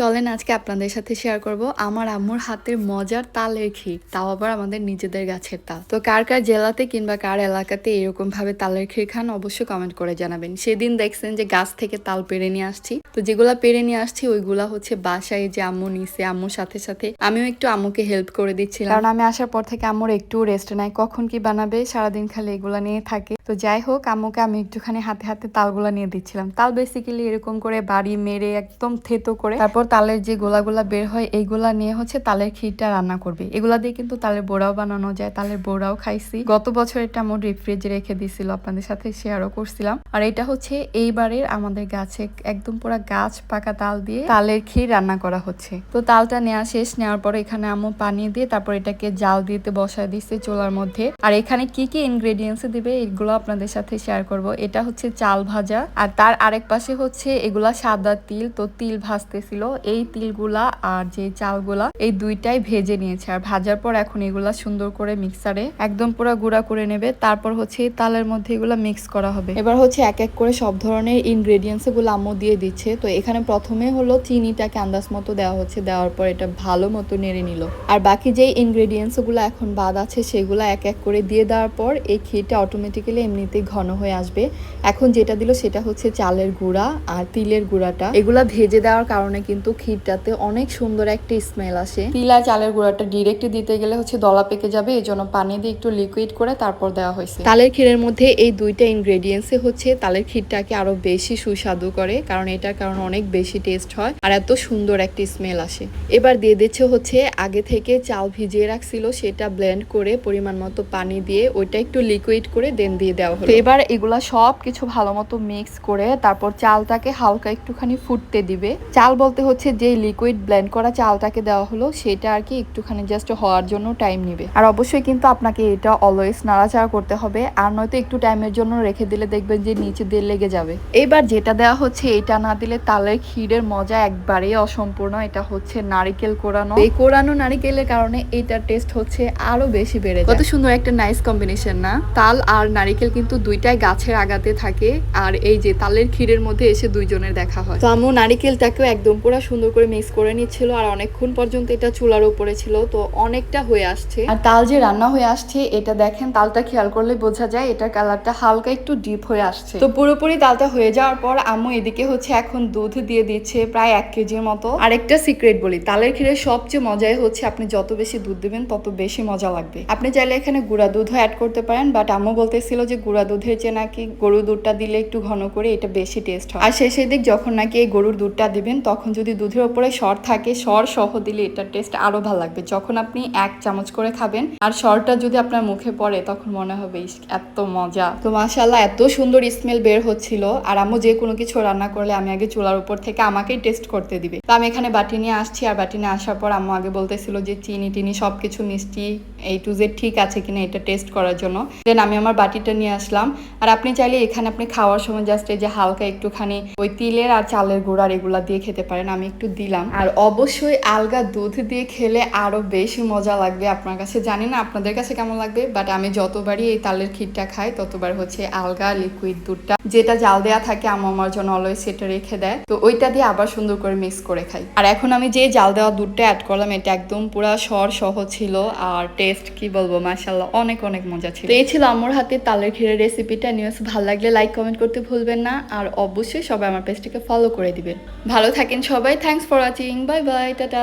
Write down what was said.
চলেন, আজকে আপনাদের সাথে শেয়ার করব আমার আম্মুর হাতের মজার তালের ক্ষীর, তাও আবার আমাদের নিজেদের গাছের তাল। তো কার কার জেলাতে কিংবা কার এলাকাতে এরকম ভাবে তালের ক্ষীর খান, অবশ্যই কমেন্ট করে জানাবেন। সেদিন দেখছেন যে গাছ থেকে তাল পেরে নিয়ে আসছি। তো যেগুলা পেরে নিয়ে আসছি, ওইগুলা হচ্ছে বাসায় যে আম্মু নিছে, আম্মুর সাথে সাথে আমিও একটু আম্মুকে হেল্প করে দিচ্ছিলাম। কারণ আমি আসার পর থেকে আম্মুর একটু রেস্ট নাই, কখন কি বানাবে, সারাদিন খালি এগুলা নিয়ে থাকে। তো যাই হোক, আম্মুকে আমি একটুখানি হাতে হাতে তালগুলা নিয়ে দিচ্ছিলাম। তাল বেসিক্যালি এরকম করে বাড়ি মেরে একদম থেতো করে, তারপর তালের যে গোলাগুলা বের হয়, এইগুলা নিয়ে হচ্ছে তালের ক্ষীরটা রান্না করবে। এগুলা দিয়ে কিন্তু তালের বোড়াও বানানো যায়। তালের বোড়াও খাইছি। গত বছর এটা আমার রিফ্রিজে রেখে দিছিল, আপনাদের সাথে শেয়ারও করছিলাম। আর এটা হচ্ছে এইবারের আমাদের গাছে একদম পুরো গাছ পাকা তাল দিয়ে তালের ক্ষীর রান্না করা হচ্ছে। তো তালটা নেওয়া শেষ নেওয়ার পরে এখানে আম্মু পানি দিয়ে তারপর এটাকে জাল দিতে বসায় দিচ্ছে চোলার মধ্যে। আর এখানে কি কি ইনগ্রেডিয়েন্টস দিবে, এগুলো আপনাদের সাথে শেয়ার করব। এটা হচ্ছে চাল ভাজা। আর তার আরেক পাশে হচ্ছে এগুলা সাদা তিল। তো তিল ভাজতেছিল এই তিলগুলা আর যে চালগুলা, এই দুইটাই ভেজে নিয়েছে। আর ভাজার পর এখন এগুলা সুন্দর করে মিক্সারে একদম পুরো গুঁড়া করে নেবে। তারপর হচ্ছে তালের মধ্যে এগুলা মিক্স করা হবে। এবার হচ্ছে এক এক করে সব ধরনের ইনগ্রেডিয়েন্টসগুলো আম্মু দিয়ে দিচ্ছে। তো এখানে প্রথমে হলো চিনিটাকে আন্দাজ মতো দেওয়া হচ্ছে। দেওয়ার পর এটা ভালো মতো নেড়ে নিল। আর বাকি যে ইনগ্রেডিয়েন্টসগুলো এখন বাদ আছে, সেগুলো এক এক করে দিয়ে দেওয়ার পর এই ক্ষীরটা অটোমেটিক্যালি এমনিতেই ঘন হয়ে আসবে। এখন যেটা দিল সেটা হচ্ছে চালের গুঁড়া আর তিলের গুঁড়াটা। এগুলা ভেজে দেওয়ার কারণে কিন্তু ক্ষীরটাতে অনেক সুন্দর একটা স্মেল আসে। তিল আর চালের গুঁড়াটা ডিরেক্ট দিতে গেলে হচ্ছে দলা পেকে যাবে এই জন্য পানি দিয়ে একটু লিকুইড করে তারপর দেওয়া হয়েছে। তালের ক্ষীরের মধ্যে এই দুইটা ইনগ্রেডিয়েন্টসে হচ্ছে তালের ক্ষীরটাকে আরও বেশি সুস্বাদু করে কারণ এটার কারণে অনেক বেশি টেস্ট হয় আর এত সুন্দর একটা স্মেল আসে। এবার দিয়ে দিচ্ছে হচ্ছে আগে থেকে চাল ভিজিয়ে রাখছিল সেটা ব্লেন্ড করে পরিমাণ মতো পানি দিয়ে ওইটা একটু লিকুইড করে দেন দিয়ে দেওয়া হলো। এবার এগুলা সব কিছু ভালো মতো মিক্স করে তারপর চালটাকে হালকা একটুখানি ফুটতে দিবে। চাল বলতে হচ্ছে যে লিকুইড ব্লেন্ড করা চালটাকে দেওয়া হলো সেটা আর কি একটুখানি জাস্ট হওয়ার জন্য টাইম নিবে। আর অবশ্যই কিন্তু আপনাকে এটা অলওয়েজ নাড়াচাড়া করতে হবে আর নয়তো একটু টাইমের জন্য রেখে দিলে দেখবেন যে নিচে দিয়ে লেগে যাবে। এবার যেটা দেওয়া হচ্ছে এটা না দিলে তালের ক্ষীরের মজা একবারেই অসম্পূর্ণ। এটা হচ্ছে নারিকেল কোরানো। এই কোরানো নারিকেলের কারণে এইটার টেস্ট হচ্ছে আরও বেশি বেড়ে যায়। কত সুন্দর একটা নাইস কম্বিনেশন না? তাল আর নারিকেল কিন্তু দুইটাই গাছের আগাতে থাকে আর এই যে তালের ক্ষীরের মধ্যে এসে দুইজনের দেখা হয়। তো আমু নারিকেলটাকেও একদম পুরো সুন্দর করে মিক্স করে নিচ্ছিল আর অনেকক্ষণ পর্যন্ত এটা চুলার উপরে ছিল তো অনেকটা হয়ে আসছে। আর তাল যে রান্না হয়ে আসছে এটা দেখেন তালটা খেয়াল করলে বোঝা যায় এটার কালারটা হালকা একটু ডিপ হয়ে আসছে। তো পুরোপুরি তালটা হয়ে যাওয়ার পর আম্মু এদিকে হচ্ছে এখন দুধ দিয়ে দিচ্ছে প্রায় এক কেজির মতো। আর একটা সিক্রেট বলি তালের ক্ষীরের সবচেয়ে মজাই হচ্ছে আপনি যত বেশি দুধ দেবেন তত বেশি মজা লাগবে। আপনি চাইলে এখানে গুঁড়া দুধও অ্যাড করতে পারেন বাট আম্মু বলতেছিল যে গুঁড়া দুধের চেয়ে নাকি গরু দুধটা দিলে একটু ঘন করে এটা বেশি টেস্ট হয়। আর শেষের দিক যখন নাকি এই গরুর দুধটা দিবেন তখন যদি দুধের ওপরে সর থাকে, সর সহ দিলে এটার টেস্ট আরও ভালো লাগবে। যখন আপনি এক চামচ করে খাবেন আর সরটা যদি আপনার মুখে পড়ে, তখন মনে হবে এত মজা। তো মাশাল্লাহ এত সুন্দর স্মেল বের হচ্ছিল। আর আম্মু যে কোনো কিছু রান্না করলে আমি আগে চুলার উপর থেকে আমাকেই টেস্ট করতে দিবে। তো আমি এখানে বাটি নিয়ে আসছি। আর বাটি নিয়ে আসার পর আম্মু আগে বলতেছিল যে, চিনি টিনি সবকিছু মিষ্টি এই টু জেড ঠিক আছে কিনা এটা টেস্ট করার জন্য। দেন আমি আমার বাটিটা নিয়ে আসলাম। আর আপনি চাইলে এখানে আপনি খাওয়ার সময় জাস্ট এই যে হালকা একটুখানি ওই তিলের আর চালের গুঁড়ার এগুলা দিয়ে খেতে পারেন। আমি একটু দিলাম। আর অবশ্যই আলগা দুধ দিয়ে খেলে আরও বেশি মজা লাগবে আপনার কাছে। জানি না আপনাদের কাছে কেমন লাগবে বাট আমি যতবারই এই তালের ক্ষীরটা খাই, ততবার হচ্ছে আলগা লিকুইড দুধটা। যেটা জাল দেওয়া থাকে আমু আমার জন্য অলওয়েজ সেটা রেখে দেয়। তো ওইটা দিয়ে আবার সুন্দর করে মিক্স করে খাই। আর এখন আমি যে জাল দেওয়া দুধটা অ্যাড করলাম, এটা একদম পুরা সর সহ ছিল। আর টেস্ট কি বলব মাশাল্লাহ অনেক অনেক মজা ছিল। এই ছিল আমার হাতে তালের ক্ষীরের রেসিপিটা নিউজ ভালো লাগলে লাইক কমেন্ট করতে ভুলবেন না। আর অবশ্যই সবাই আমার পেজটিকে ফলো করে দিবেন। ভালো থাকেন সবাই। Bye thanks for watching bye bye tata